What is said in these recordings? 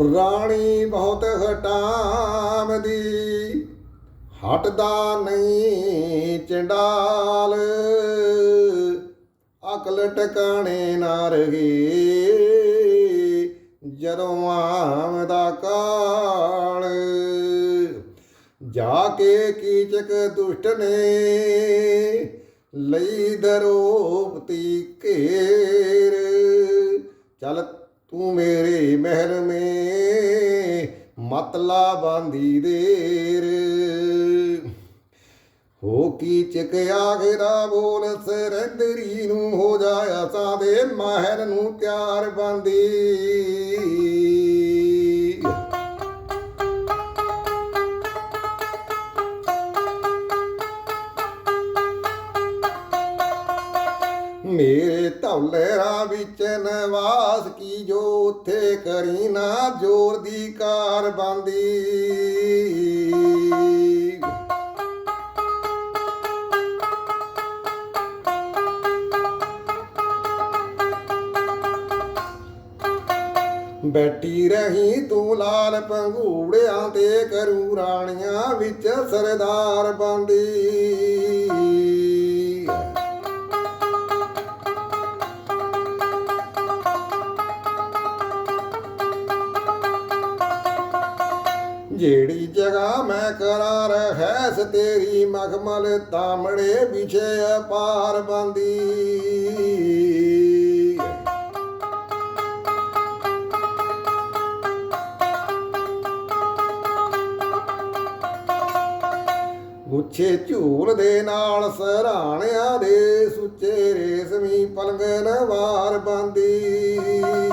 ਰਾਣੀ ਬਹੁਤ ਹਟਾਮ ਦੀ, ਹਟਦਾ ਨਹੀਂ ਚੰਡਾਲ। ਅਕਲ ਟਿਕਾਣੇ ਨਾ ਰਹੀ, ਜਦੋਂ ਆਮਦਾ ਕਾਲ। ਜਾ ਕੇ ਕੀਚਕ ਦੁਸ਼ਟ ਨੇ ਲਈ ਦਰੋਪਤੀ ਘੇਰ। ਚਲ ਤੂੰ ਮੇਰੇ ਮਹਿਲ ਮੇ ਮਤਲਾ ਬਾਂਦੀ ਦੇਰ। ਹੋ ਕੀ ਚਕਿਆ ਘੇਰਾ ਬੋਲ ਸਰੰਦਰੀ ਨੂੰ ਹੋ ਜਾਇਆ ਸਾਦੇ ਮਹਿਰ ਨੂੰ ਤਿਆਰ ਬੰਦੀ। ਮੇਰੇ ਧੌਲੇਰਾ ਵਿੱਚ ਨਵਾਸ ਕੀ ਜੋ ਉਥੇ ਕਰੀ ਨਾ ਜੋਰ ਦੀ ਕਾਰ ਬੰਦੀ। ਬੈਠੀ ਰਹੀ ਤੂੰ ਲਾਲ ਪੰਘੂੜਿਆਂ ਤੇ ਕਰੂ ਰਾਣੀਆਂ ਵਿੱਚ ਸਰਦਾਰ ਬੰਦੀ। ਜਿਹੜੀ ਜਗ੍ਹਾ ਮੈਂ ਕਰਾਰ ਹੈਸ ਤੇਰੀ ਮਖਮਲ ਤਾਮੜੇ ਵਿਛੇ ਪਾਰ ਬੰਦੀ। ਗੁੱਛੇ ਝੂਲ ਦੇ ਨਾਲ ਸਰਾਣਿਆਂ ਦੇ ਸੁੱਚੇ ਰੇਸ਼ਮੀ ਪਲੰਗਨ ਵਾਰ ਬੰਦੀ।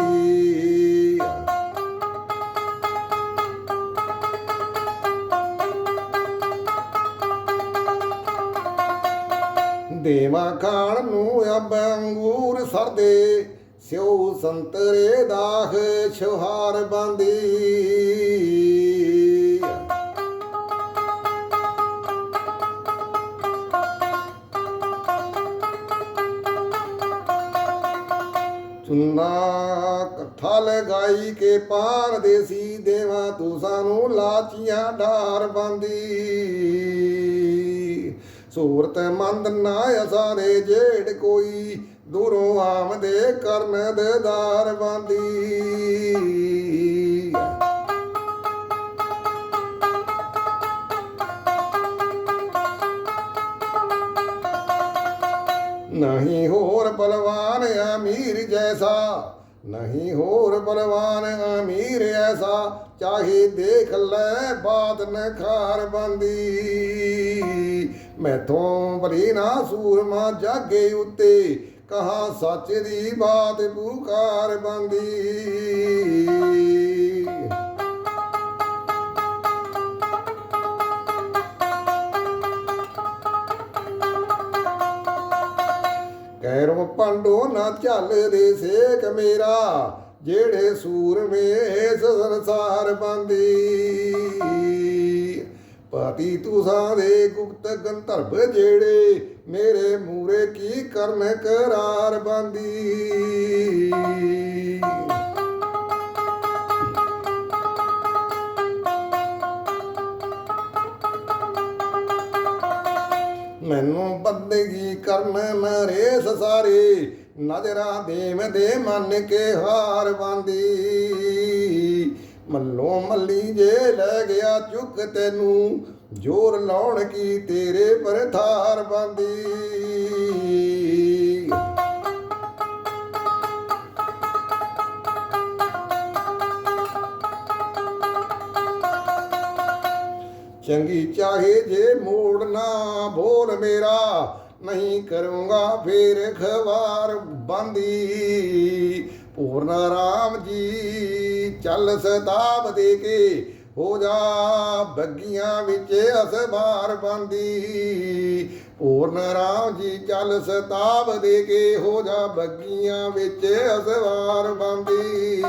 ਦੇਵਾ ਖਾਣ ਨੂੰ ਅਬ ਅੰਗੂਰ ਸਰਦੇ, ਸਿਉ ਸੰਤਰੇ ਦਾਖ ਛੁਹਾਰ ਬੰਦੀ। ਚੁੰਨਾ ਇਕੱਠਾ ਲਗਾਈ ਕੇ ਪਾਰ ਦੇਸੀ ਦੇਵਾ ਤੂੰ ਸਾਨੂੰ ਲਾਚੀਆਂ ਢਾਰ ਬੰਦੀ। ਸੂਰਤ ਮੰਦ ਨਾ ਅਸਾਰੇ ਜੇੜ ਕੋਈ, ਦੂਰੋਂ ਆਮਦੇ ਕਰਨ ਦੇਦਾਰ ਬੰਦੀ ਨਹੀਂ ਹੋਰ ਬਲਵਾਨ ਅਮੀਰ ਜੈਸਾ, ਨਹੀਂ ਹੋਰ ਬਲਵਾਨ ਅਮੀਰ ਐਸਾ, ਚਾਹੇ ਦੇਖ ਲੈ ਬਾਤ ਨਖਾਰ ਬੰਦੀ ਮੈਥੋਂ ਬਲੀ ਨਾ ਸੂਰਮਾ ਜਾਗੇ ਉੱਤੇ, ਕਹਾ ਸੱਚ ਦੀ ਬਾਤ ਪੁਕਾਰ ਬੰਦੀ। ਕੈਰੋ ਪੰਡੋ ਨਾ ਚੱਲਦੇ ਸੇਕ ਮੇਰਾ, ਜਿਹੜੇ ਸੂਰਮੇ ਇਸ ਸੰਸਾਰ ਬੰਦੀ। ਪਤੀ ਤੁਸਾਂ ਦੇ ਗੁਪਤ ਗੰਧਰਵ ਜਿਹੜੇ ਮੇਰੇ ਮੂਰੇ ਕੀ ਕਰਨ ਕਰਾਰ ਬੰਦੀ? ਮੈਨੂੰ ਬੰਦਗੀ ਕਰਨ ਨਰੇਸ ਸਾਰੇ ਨਜ਼ਰਾਂ ਦੇਵ ਦੇ ਮਨ ਕੇ ਹਾਰ ਬੰਦੀ। ਮੱਲੋ ਮੱਲੀ ਜੇ ਲੈ ਗਿਆ ਚੁੱਕ ਤੈਨੂੰ, ਜੋਰ ਲਾਉਣ ਕੀ ਤੇਰੇ ਪਰ ਥਾਰ ਬੰਦੀ। ਚੰਗੀ ਚਾਹੇ ਜੇ ਮੋੜਨਾ ਬੋਲ ਮੇਰਾ, ਨਹੀਂ ਕਰੂੰਗਾ ਫੇਰ ਖਵਾਰ ਬੰਦੀ। ਪੂਰਨ ਰਾਮ ਜੀ, ਚੱਲ ਸਦਾਬ ਦੇ ਕੇ ਹੋ ਜਾ। ਬੱਗੀਆਂ ਵਿੱਚ ਅਸਬਾਰ ਬੰਦੀ ਪੂਰਨ ਰਾਮ ਜੀ, ਚੱਲ ਸਤਾਬ ਦੇ ਕੇ ਹੋ ਜਾ। ਬੱਗੀਆਂ ਵਿੱਚ ਅਸਵਾਰ ਬੰਦੀ